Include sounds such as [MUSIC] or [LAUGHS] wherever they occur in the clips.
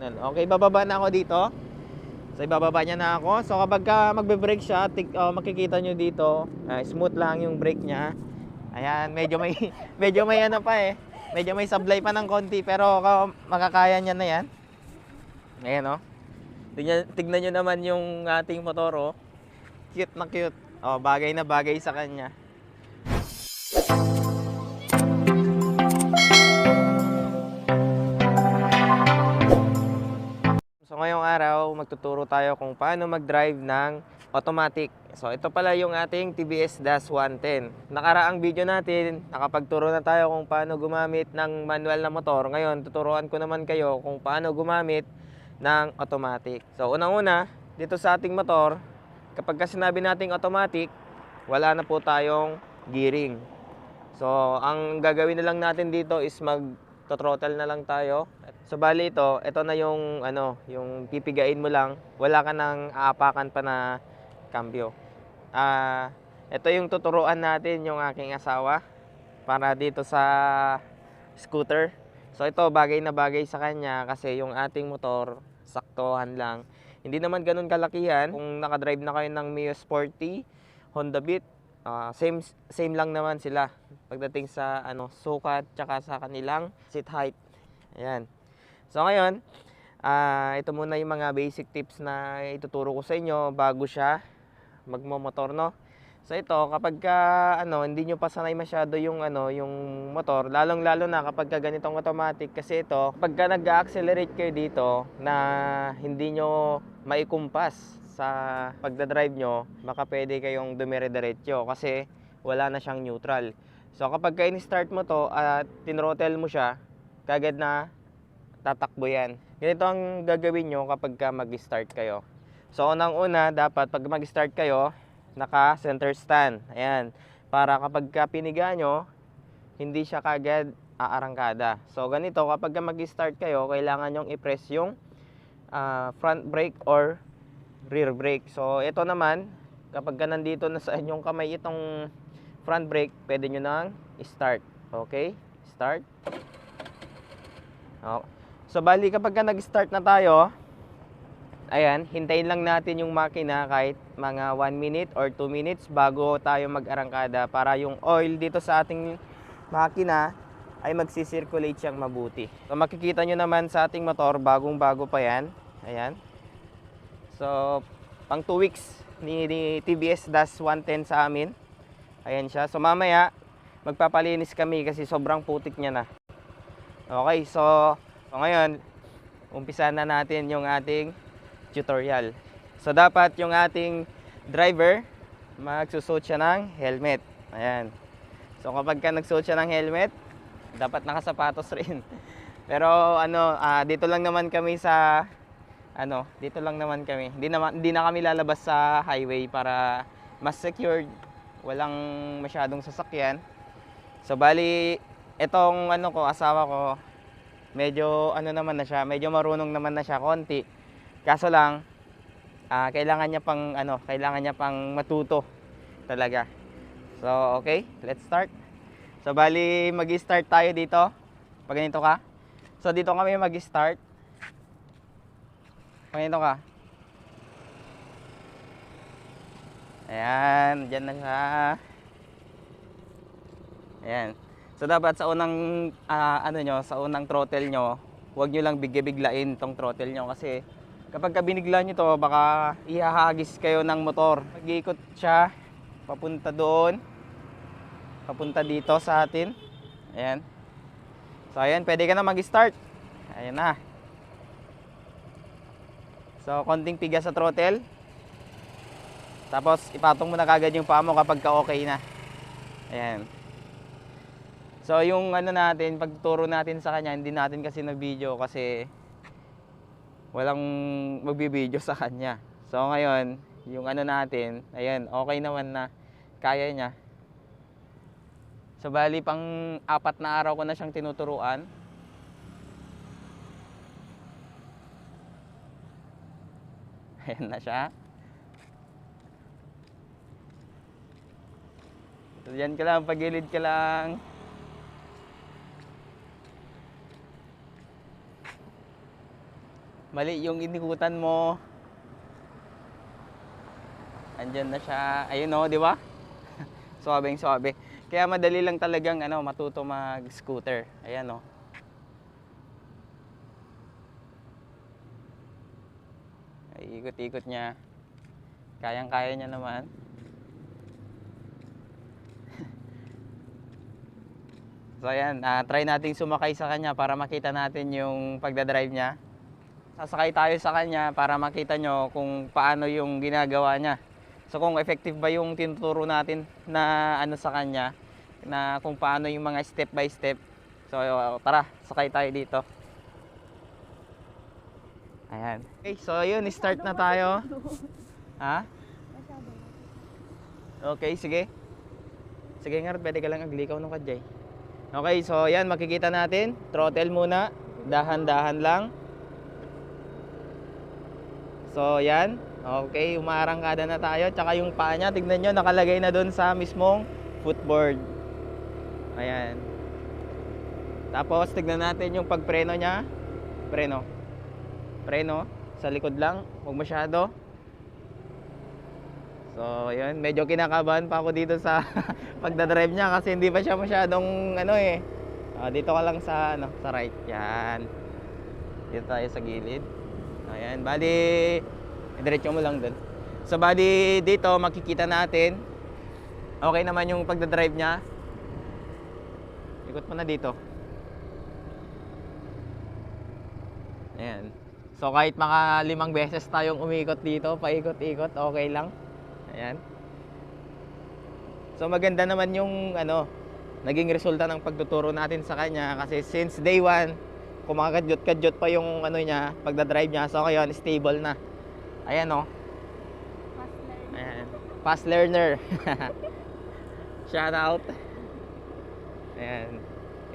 Okay, bababa na ako dito. So, ibababa niya na ako. So, kapag ka magbe-brake siya, tik, oh, makikita nyo dito, ah, smooth lang yung brake niya. Ayan, medyo may, [LAUGHS] medyo may ano pa eh. Medyo may sablay pa ng konti, pero ka- makakaya niya na yan. Ayan, oh. Tignan, tignan nyo naman yung ating motor, oh. Cute na cute. Oh, bagay na bagay sa kanya. Magtuturo tayo kung paano mag-drive ng automatic. So ito pala yung ating TBS DAS 110. Nakaraang video natin, nakapagturo na tayo kung paano gumamit ng manual na motor. Ngayon, tuturuan ko naman kayo kung paano gumamit ng automatic. So unang-una, dito sa ating motor, kapag ka sinabi nating automatic, wala na po tayong gearing. So, ang gagawin na lang natin dito is mag throttle na lang tayo. So bali ito, ito na yung ano, yung pipigain mo lang, wala ka nang aapakan pa na cambio. Ah, ito yung tuturuan natin yung aking asawa para dito sa scooter. So ito bagay na bagay sa kanya kasi yung ating motor saktuhan lang. Hindi naman ganun kalakihan. Kung nakadrive na kayo ng Mio Sporty, Honda Beat, ah, same same lang naman sila pagdating sa ano sukat tsaka sa kanilang seat height. Ayan. So ngayon, ah ito muna yung mga basic tips na ituturo ko sa inyo bago siya magmomotor no. So ito kapag ka ano hindi nyo pa sanay masyado yung ano yung motor, lalong-lalo na kapag ka ganitong automatic kasi ito ka nag-accelerate kayo dito na hindi nyo maikumpas sa pagdadrive nyo, baka pwede kayong dumire-diretso kasi wala na siyang neutral. So kapag ka in-start mo to at tinrotel mo siya, kagad na tatakbo yan. Ganito ang gagawin nyo kapag ka mag-start kayo. So unang-una, dapat pag mag-start kayo, naka center stand. Ayan. Para kapag ka piniga nyo, hindi siya kagad aarangkada. So ganito, kapag ka mag-start kayo, kailangan nyong i-press yung ah, front brake or rear brake. So ito naman, kapag ka nandito na sa inyong kamay itong front brake, pwede nyo nang start. Okay? Start. Oh. So bali kapag ka nag-start na tayo, ayan, hintayin lang natin yung makina kahit mga 1 minute or 2 minutes bago tayo mag-arangkada para yung oil dito sa ating makina ay magsisirculate siyang mabuti. So makikita nyo naman sa ating motor, bagong bago pa yan. Ayan. So, pang 2 weeks ni, ni TBS DAS 110 sa amin. Ayan siya. So mamaya, magpapalinis kami kasi sobrang putik niya na. Okay, so, so ngayon, umpisa na natin yung ating tutorial. So dapat yung ating driver, magsusuot siya ng helmet. Ayan. So kapag ka nagsuot siya ng helmet, dapat nakasapatos [LAUGHS] rin. Pero ano, ah, dito lang naman kami sa ano, dito lang naman kami. Hindi naman hindi na kami lalabas sa highway para mas secured, walang masyadong sasakyan. So bali itong ano ko, asawa ko, medyo ano naman na siya, medyo marunong naman na siya konti. Kaso lang ah, kailangan niya pang ano, kailangan niya pang matuto talaga. So okay, let's start. So bali magi-start tayo dito. Pag ganito ka. So dito kami magi-start. Pag ganito ka. Ayan, dyan na siya. Ayan. So dapat sa unang ah, ano nyo, sa unang throttle nyo, huwag nyo lang bigla-biglain tong throttle nyo kasi kapag ka binigla nyo to, baka ihahagis kayo ng motor. Mag-iikot siya papunta doon. Papunta dito sa atin. Ayan. So ayan, pwede ka na mag-start. Ayan na. So konting piga sa throttle. Tapos ipatong mo na kagad yung paa mo kapag ka okay na. Ayan. So yung ano natin, pagturo natin sa kanya, hindi natin kasi na video kasi walang magbibideo sa kanya. So ngayon, yung ano natin, ayan, okay naman na kaya niya. So bali pang apat na araw ko na siyang tinuturuan. Ayan na siya. So, Diyan ka lang, pagilid ka lang. Mali yung inikutan mo. Andyan na siya. Ayun oh, di ba? [LAUGHS] Suwabeng suwabe. Kaya madali lang talagang ano, matuto mag-scooter. Ayan oh. Ikot-ikot niya. Kayang-kaya niya naman. [LAUGHS] so ayan, ah, try nating sumakay sa kanya para makita natin yung pagdadrive niya. Sasakay tayo sa kanya para makita nyo kung paano yung ginagawa niya. So kung effective ba yung tinuturo natin na ano sa kanya, na kung paano yung mga step by step. So tara, sakay tayo dito. Ayan. Okay, so yun, start na tayo. Ha? Okay, sige. Sige nga, pwede ka lang aglikaw ng kadyay. Okay, so yan, makikita natin. Throttle muna. Dahan-dahan lang. So, yan. Okay, umarangkada na tayo. Tsaka yung paa niya, tignan nyo, nakalagay na doon sa mismong footboard. Ayan. Tapos, tignan natin yung pagpreno niya. Preno. Preno. Sa likod lang. Huwag masyado. So, yun. Medyo kinakabahan pa ako dito sa [LAUGHS] pagdadrive niya kasi hindi pa siya masyadong ano eh. Ah, dito ka lang sa ano, sa right. Yan. Dito tayo sa gilid. Ayan, bali diretso mo lang dun. So bali dito makikita natin okay naman yung pagdadrive niya. Ikot mo na dito. Ayan. So kahit mga limang beses tayong umikot dito, paikot-ikot, okay lang. Ayan. So maganda naman yung ano, naging resulta ng pagtuturo natin sa kanya kasi since day one, kumakadyot-kadyot pa yung ano niya, pagdadrive niya. So ngayon, stable na. Ayan oh. Ayan. Fast learner. [LAUGHS] Shout out. Ayan.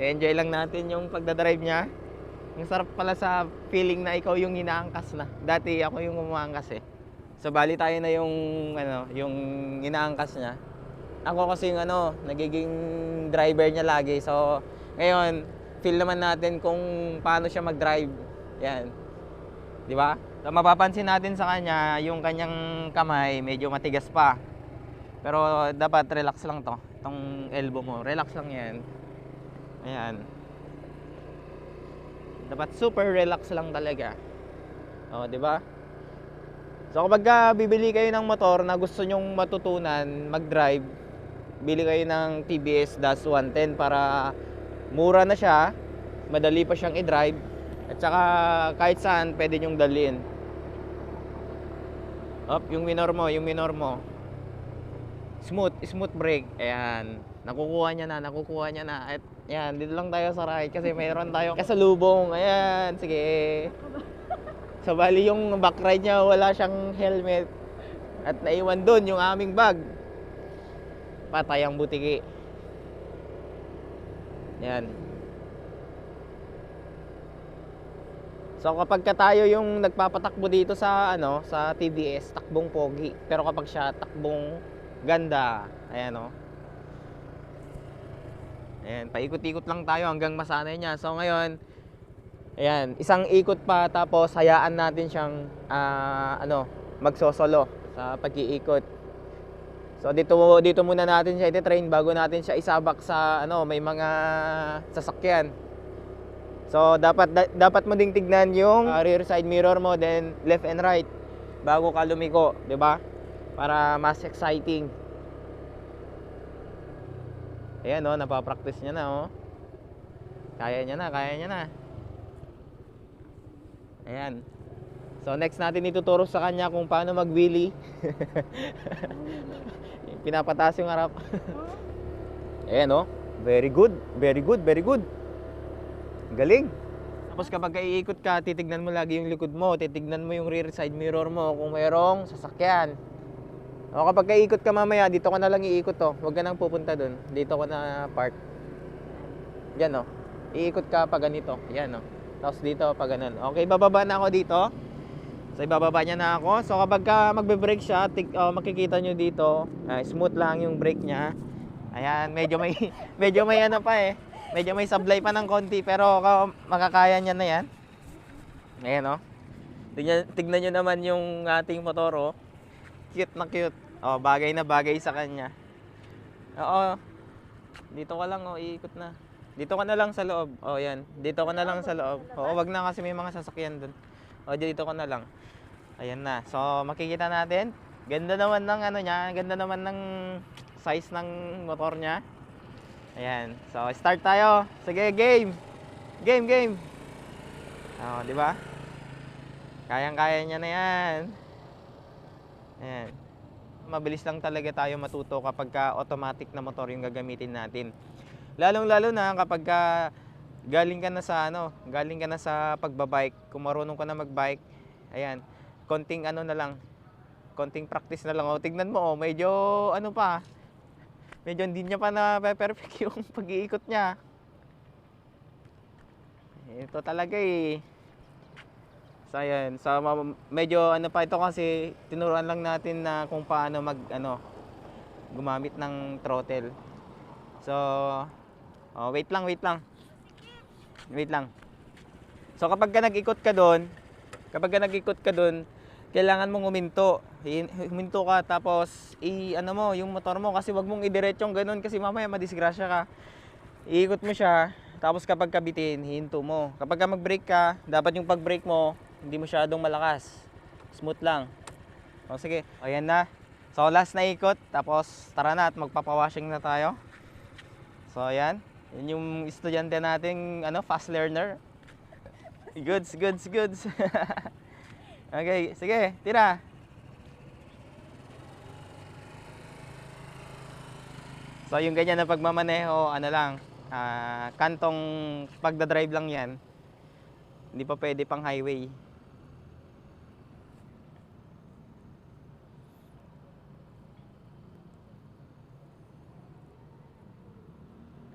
Enjoy lang natin yung pagdadrive niya. Ang sarap pala sa feeling na ikaw yung inaangkas na. Dati ako yung umaangkas eh. So bali tayo na yung ano, yung inaangkas niya. Ako kasi yung ano, nagiging driver niya lagi. So ngayon, feel naman natin kung paano siya mag-drive. Yan. 'Di ba? So mapapansin natin sa kanya, yung kanyang kamay medyo matigas pa. Pero dapat relax lang 'to. Tong elbow mo, relax lang 'yan. Ayan. Dapat super relax lang talaga. Oh, 'di ba? So kapag ka bibili kayo ng motor na gusto nyong matutunan mag-drive, bili kayo ng TBS DAS 110 para mura na siya, madali pa siyang i-drive, at saka kahit saan pwede nyong dalhin. Up, yung minor mo, yung minor mo. Smooth, smooth brake. Ayan. Nakukuha niya na, nakukuha niya na. At yan, dito lang tayo sa right kasi mayroon tayo kasalubong. Ayan, sige. So bali yung back ride niya wala siyang helmet. At naiwan doon yung aming bag. Patay ang butiki. Yan. So kapag ka tayo yung nagpapatakbo dito sa ano, sa TBS, takbong pogi. Pero kapag siya takbong ganda, ayan oh. Ayan, paikot-ikot lang tayo hanggang masanay niya. So ngayon, ayan, isang ikot pa tapos hayaan natin siyang ah, ano, magsosolo sa pag-iikot. So dito dito muna natin siya i-train bago natin siya isabak sa ano, may mga sasakyan. So dapat da- dapat mo ding tignan yung uh, rear side mirror mo then left and right bago ka lumiko, 'di ba? Para mas exciting. Ayan oh, napapractice niya na oh. Kaya niya na, kaya niya na. Ayan. So next natin ituturo sa kanya kung paano mag-wheelie. [LAUGHS] Pinapataas yung harap. [LAUGHS] Ayan oh. Very good, very good, very good. Galing. Tapos kapag iikot ka, titignan mo lagi yung likod mo, titignan mo yung rear side mirror mo kung mayroong sasakyan. O kapag iikot ka mamaya, dito ka na lang iikot to. Huwag ka nang pupunta dun. Dito ka na park. Yan o. Iikot ka pa ganito. Yan o. Tapos dito pa ganun. Okay, bababa na ako dito. So ibababa niya na ako. So kapag ka magbe-brake siya, tig, oh, makikita nyo dito, ah, smooth lang yung brake niya. Ayan, medyo may [LAUGHS] medyo may ano pa eh. Medyo may sablay pa ng konti pero ka- makakaya niya na yan. Ayan oh. Tignan, tignan nyo naman yung ating motor, oh. Cute na cute. Oh, bagay na bagay sa kanya. Oo. Dito ka lang, oh, iikot na. Dito ka na lang sa loob. Oh, yan. Dito ka na lang sa loob. Oo, wag na kasi may mga sasakyan doon. Oh, dito ka na lang. Ayan na. So, makikita natin. Ganda naman ng ano niya, ganda naman ng size ng motor niya. Ayan. So, start tayo. Sige, game. Game, game. Oh, di ba? Kayang-kaya niya na yan. Ayan. Mabilis lang talaga tayo matuto kapag ka automatic na motor yung gagamitin natin. Lalong-lalo na kapag ka galing ka na sa ano, galing ka na sa pagbabike, kung marunong ka na magbike, ayan, konting ano na lang, konting practice na lang. O, tignan mo, oh, medyo ano pa, medyo hindi niya pa na perfect [LAUGHS] yung pag-iikot niya. Ito talaga eh. So ayan, so ma- medyo ano pa ito kasi tinuruan lang natin na kung paano mag ano gumamit ng throttle. So oh, wait lang, wait lang. Wait lang. So kapag ka nag-ikot ka doon, kapag ka nag-ikot ka doon, kailangan mong huminto. Huminto ka tapos i ano mo yung motor mo kasi wag mong idiretsong ganun kasi mamaya madisgrasya ka. Iikot mo siya, tapos kapag kabitin, hinto mo. Kapag ka mag-brake ka, dapat yung pag-brake mo, hindi masyadong malakas. Smooth lang. O sige, o yan na. So last na ikot, tapos tara na at magpapawashing na tayo. So ayan, yun yung estudyante nating ano, fast learner. Goods, goods, goods. [LAUGHS] okay, sige, tira. So yung ganyan na pagmamaneho, ano lang, ah, kantong pagdadrive lang yan. Hindi pa pwede pang highway.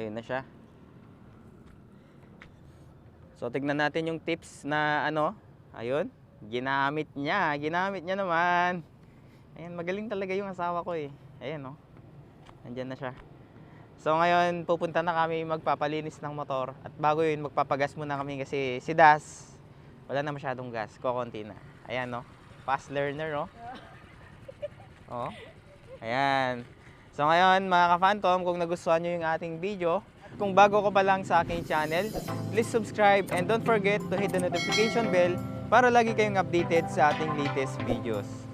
Ayun na siya. So tignan natin yung tips na ano, ayun, ginamit niya, ginamit niya naman. Ayun, magaling talaga yung asawa ko eh. Ayun oh. Nandyan na siya. So ngayon, pupunta na kami magpapalinis ng motor. At bago yun, magpapagas muna kami kasi si Das, wala na masyadong gas. Kokonti na. Ayan, no? Fast learner, no? [LAUGHS] Oh. Ayan. So ngayon, mga ka-phantom, kung nagustuhan nyo yung ating video, kung bago ko pa lang sa aking channel, please subscribe and don't forget to hit the notification bell para lagi kayong updated sa ating latest videos.